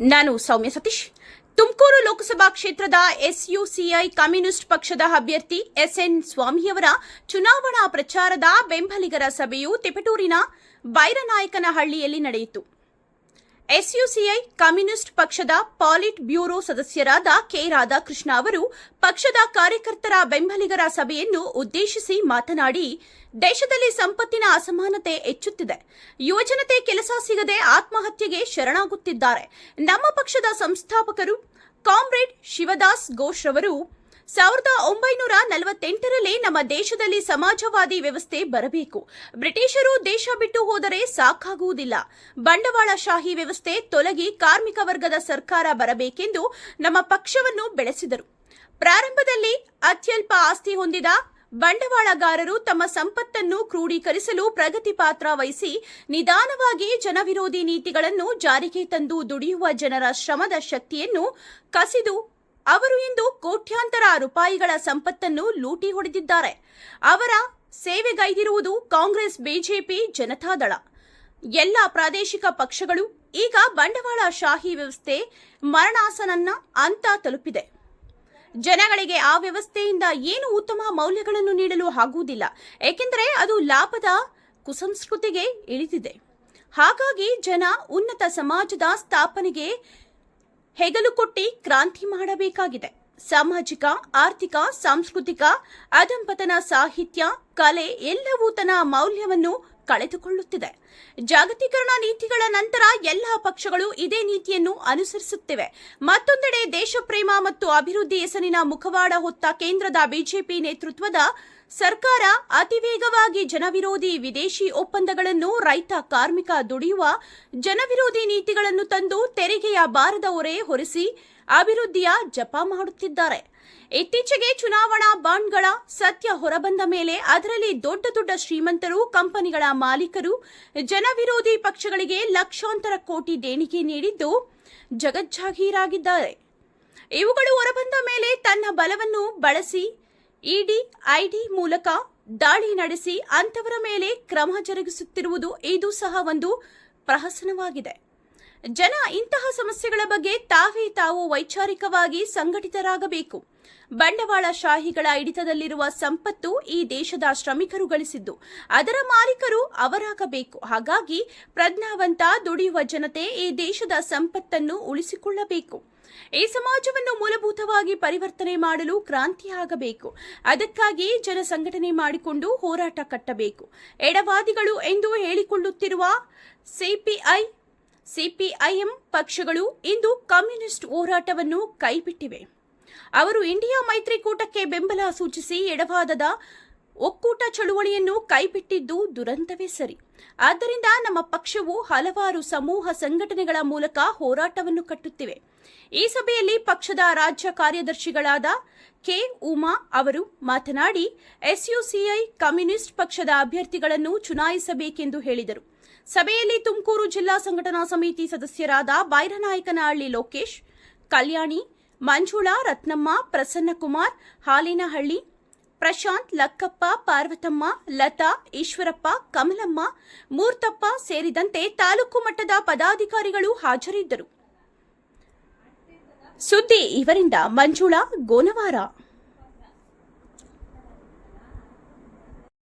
ನಾನು ಸೌಮ್ಯ ಸತೀಶ್. ತುಮಕೂರು ಲೋಕಸಭಾ ಕ್ಷೇತ್ರದ SUCI communist ಪಕ್ಷದ ಅಭ್ಯರ್ಥಿ ಎಸ್ಎನ್ ಸ್ವಾಮಿಯವರ ಚುನಾವಣಾ ಪ್ರಚಾರದ ಬೆಂಬಲಿಗರ ಸಭೆಯು ತಿಪಟೂರಿನ ಬೈರನಾಯಕನಹಳ್ಳಿಯಲ್ಲಿ ನಡೆಯಿತು. ಎಸ್ಯುಸಿಐ ಕಮ್ಯುನಿಸ್ಟ್ ಪಕ್ಷದ ಪಾಲಿಟ್ ಬ್ಯೂರೋ ಸದಸ್ಯರಾದ ಕೆ ರಾಧಾಕೃಷ್ಣ ಅವರು ಪಕ್ಷದ ಕಾರ್ಯಕರ್ತರ ಬೆಂಬಲಿಗರ ಸಭೆಯನ್ನು ಉದ್ದೇಶಿಸಿ ಮಾತನಾಡಿ, ದೇಶದಲ್ಲಿ ಸಂಪತ್ತಿನ ಅಸಮಾನತೆ ಹೆಚ್ಚುತ್ತಿದೆ. ಯುವಜನತೆ ಕೆಲಸ ಸಿಗದೆ ಆತ್ಮಹತ್ಯೆಗೆ ಶರಣಾಗುತ್ತಿದ್ದಾರೆ. ನಮ್ಮ ಪಕ್ಷದ ಸಂಸ್ಥಾಪಕರು ಕಾಮ್ರೇಡ್ ಶಿವದಾಸ್ ಘೋಷ್ ರವರು ಸಾವಿರದ ಒಂಬೈನೂರ ನಲವತ್ತೆಂಟರಲ್ಲಿ ನಮ್ಮ ದೇಶದಲ್ಲಿ ಸಮಾಜವಾದಿ ವ್ಯವಸ್ಥೆ ಬರಬೇಕು. ಬ್ರಿಟಿಷರು ದೇಶ ಬಿಟ್ಟು ಹೋದರೆ ಸಾಕಾಗುವುದಿಲ್ಲ. ಬಂಡವಾಳಶಾಹಿ ವ್ಯವಸ್ಥೆ ತೊಲಗಿ ಕಾರ್ಮಿಕ ವರ್ಗದ ಸರ್ಕಾರ ಬರಬೇಕೆಂದು ನಮ್ಮ ಪಕ್ಷವನ್ನು ಬೆಳೆಸಿದರು. ಪ್ರಾರಂಭದಲ್ಲಿ ಅತ್ಯಲ್ಪ ಆಸ್ತಿ ಹೊಂದಿದ ಬಂಡವಾಳಗಾರರು ತಮ್ಮ ಸಂಪತ್ತನ್ನು ಕ್ರೋಢೀಕರಿಸಲು ಪ್ರಗತಿ ಪಾತ್ರ ವಹಿಸಿ ನಿಧಾನವಾಗಿ ಜನವಿರೋಧಿ ನೀತಿಗಳನ್ನು ಜಾರಿಗೆ ತಂದು ದುಡಿಯುವ ಜನರ ಶ್ರಮದ ಶಕ್ತಿಯನ್ನು ಕಸಿದು ಅವರು ಇಂದು ಕೋಟ್ಯಾಂತರ ರೂಪಾಯಿಗಳ ಸಂಪತ್ತನ್ನು ಲೂಟಿ ಹೊಡೆದಿದ್ದಾರೆ. ಅವರ ಸೇವೆಗೈದಿರುವುದು ಕಾಂಗ್ರೆಸ್, ಬಿಜೆಪಿ ಜನತಾದಳ ಎಲ್ಲ ಪ್ರಾದೇಶಿಕ ಪಕ್ಷಗಳು ಈಗ ಬಂಡವಾಳ ಶಾಹಿ ವ್ಯವಸ್ಥೆ ಮರಣಾಸನನ್ನ ಅಂತ ತಲುಪಿದೆ. ಜನಗಳಿಗೆ ಆ ವ್ಯವಸ್ಥೆಯಿಂದ ಏನು ಉತ್ತಮ ಮೌಲ್ಯಗಳನ್ನು ನೀಡಲು ಆಗುವುದಿಲ್ಲ. ಏಕೆಂದರೆ ಅದು ಲಾಭದ ಕುಸಂಸ್ಕೃತಿಗೆ ಇಳಿದಿದೆ. ಹಾಗಾಗಿ ಜನ ಉನ್ನತ ಸಮಾಜದ ಸ್ಥಾಪನೆಗೆ ಹೆಗಲು ಕೊಟ್ಟಿ ಕ್ರಾಂತಿ ಮಾಡಬೇಕಾಗಿದೆ. ಸಾಮಾಜಿಕ, ಆರ್ಥಿಕ, ಸಾಂಸ್ಕೃತಿಕ, ಅಧಂಪತನ ಸಾಹಿತ್ಯ, ಕಲೆ ಎಲ್ಲವೂ ತನ್ನ ಮೌಲ್ಯವನ್ನು ಕಳೆದುಕೊಳ್ಳುತ್ತಿದೆ. ಜಾಗತೀಕರಣ ನೀತಿಗಳ ನಂತರ ಎಲ್ಲ ಪಕ್ಷಗಳು ಇದೇ ನೀತಿಯನ್ನು ಅನುಸರಿಸುತ್ತಿವೆ. ಮತ್ತೊಂದೆಡೆ ದೇಶಪ್ರೇಮ ಮತ್ತು ಅಭಿವೃದ್ಧಿ ಹೆಸರಿನ ಮುಖವಾಡ ಹೊತ್ತ ಕೇಂದ್ರದ ಬಿಜೆಪಿ ನೇತೃತ್ವದ ಸರ್ಕಾರ ಅತಿವೇಗವಾಗಿ ಜನವಿರೋಧಿ ವಿದೇಶಿ ಒಪ್ಪಂದಗಳನ್ನು ರೈತ ಕಾರ್ಮಿಕ ದುಡಿಯುವ ಜನವಿರೋಧಿ ನೀತಿಗಳನ್ನು ತಂದು ತೆರಿಗೆಯ ಭಾರದ ಹೊರೆ ಹೊರಿಸಿ ಅಭಿವೃದ್ಧಿಯ ಜಪ ಮಾಡುತ್ತಿದ್ದಾರೆ. ಇತ್ತೀಚೆಗೆ ಚುನಾವಣಾ ಬಾಂಡ್ಗಳ ಸತ್ಯ ಹೊರಬಂದ ಮೇಲೆ ಅದರಲ್ಲಿ ದೊಡ್ಡ ದೊಡ್ಡ ಶ್ರೀಮಂತರು, ಕಂಪನಿಗಳ ಮಾಲೀಕರು, ಜನವಿರೋಧಿ ಪಕ್ಷಗಳಿಗೆ ಲಕ್ಷಾಂತರ ಕೋಟಿ ದೇಣಿಗೆ ನೀಡಿದ್ದು ಜಗಜ್ಜಾಗೀರಾಗಿದ್ದಾರೆ. ಇವುಗಳು ಹೊರಬಂದ ಮೇಲೆ ತನ್ನ ಬಲವನ್ನು ಬಳಸಿ ಇಡಿ, ಐಡಿ ಮೂಲಕ ದಾಳಿ ನಡೆಸಿ ಅಂತವರ ಮೇಲೆ ಕ್ರಮ ಜರುಗಿಸುತ್ತಿರುವುದು ಇದು ಸಹ ಒಂದು ಪ್ರಹಸನವಾಗಿದೆ. ಜನ ಇಂತಹ ಸಮಸ್ಯೆಗಳ ಬಗ್ಗೆ ತಾವೇ ತಾವು ವೈಚಾರಿಕವಾಗಿ ಸಂಘಟಿತರಾಗಬೇಕು. ಬಂಡವಾಳಶಾಹಿಗಳ ಹಿಡಿತದಲ್ಲಿರುವ ಸಂಪತ್ತು ಈ ದೇಶದ ಶ್ರಮಿಕರು ಗಳಿಸಿದ್ದು, ಅದರ ಮಾಲೀಕರು ಅವರಾಗಬೇಕು. ಹಾಗಾಗಿ ಪ್ರಜ್ಞಾವಂತ ದುಡಿಯುವ ಜನತೆ ಈ ದೇಶದ ಸಂಪತ್ತನ್ನು ಉಳಿಸಿಕೊಳ್ಳಬೇಕು. ಈ ಸಮಾಜವನ್ನು ಮೂಲಭೂತವಾಗಿ ಪರಿವರ್ತನೆ ಮಾಡಲು ಕ್ರಾಂತಿ ಆಗಬೇಕು. ಅದಕ್ಕಾಗಿ ಜನ ಸಂಘಟನೆ ಮಾಡಿಕೊಂಡು ಹೋರಾಟ ಕಟ್ಟಬೇಕು. ಎಡವಾದಿಗಳು ಎಂದು ಹೇಳಿಕೊಳ್ಳುತ್ತಿರುವ ಸಿಪಿಐ, ಸಿಪಿಐಎಂ ಪಕ್ಷಗಳು ಇಂದು ಕಮ್ಯುನಿಸ್ಟ್ ಹೋರಾಟವನ್ನು ಕೈಬಿಟ್ಟಿವೆ. ಅವರು ಇಂಡಿಯಾ ಮೈತ್ರಿಕೂಟಕ್ಕೆ ಬೆಂಬಲ ಸೂಚಿಸಿ ಎಡವಾದದ ಒಕ್ಕೂಟ ಚಳುವಳಿಯನ್ನು ಕೈಬಿಟ್ಟಿದ್ದು ದುರಂತವೇ ಸರಿ. ಆದ್ದರಿಂದ ನಮ್ಮ ಪಕ್ಷವು ಹಲವಾರು ಸಮೂಹ ಸಂಘಟನೆಗಳ ಮೂಲಕ ಹೋರಾಟವನ್ನು ಕಟ್ಟುತ್ತಿವೆ. ಈ ಸಭೆಯಲ್ಲಿ ಪಕ್ಷದ ರಾಜ್ಯ ಕಾರ್ಯದರ್ಶಿಗಳಾದ ಕೆ. ಉಮಾ ಅವರು ಮಾತನಾಡಿ, ಎಸ್ಯುಸಿಐ ಕಮ್ಯುನಿಸ್ಟ್ ಪಕ್ಷದ ಅಭ್ಯರ್ಥಿಗಳನ್ನು ಚುನಾಯಿಸಬೇಕೆಂದು ಹೇಳಿದರು. ಸಭೆಯಲ್ಲಿ ತುಮಕೂರು ಜಿಲ್ಲಾ ಸಂಘಟನಾ ಸಮಿತಿ ಸದಸ್ಯರಾದ ಬೈರನಾಯಕನಹಳ್ಳಿ ಲೋಕೇಶ್, ಕಲ್ಯಾಣಿ, ಮಂಜುಳಾ, ರತ್ನಮ್ಮ, ಪ್ರಸನ್ನಕುಮಾರ್, ಹಾಲಿನಹಳ್ಳಿ ಪ್ರಶಾಂತ್, ಲಕ್ಕಪ್ಪ, ಪಾರ್ವತಮ್ಮ, ಲತಾ, ಈಶ್ವರಪ್ಪ, ಕಮಲಮ್ಮ, ಮೂರ್ತಪ್ಪ ಸೇರಿದಂತೆ ತಾಲೂಕು ಮಟ್ಟದ ಪದಾಧಿಕಾರಿಗಳು ಹಾಜರಿದ್ದರು. ಸುದ್ದಿ ಇವರಿಂದ ಮಂಜುಳಾ, ಗೋನವಾರ.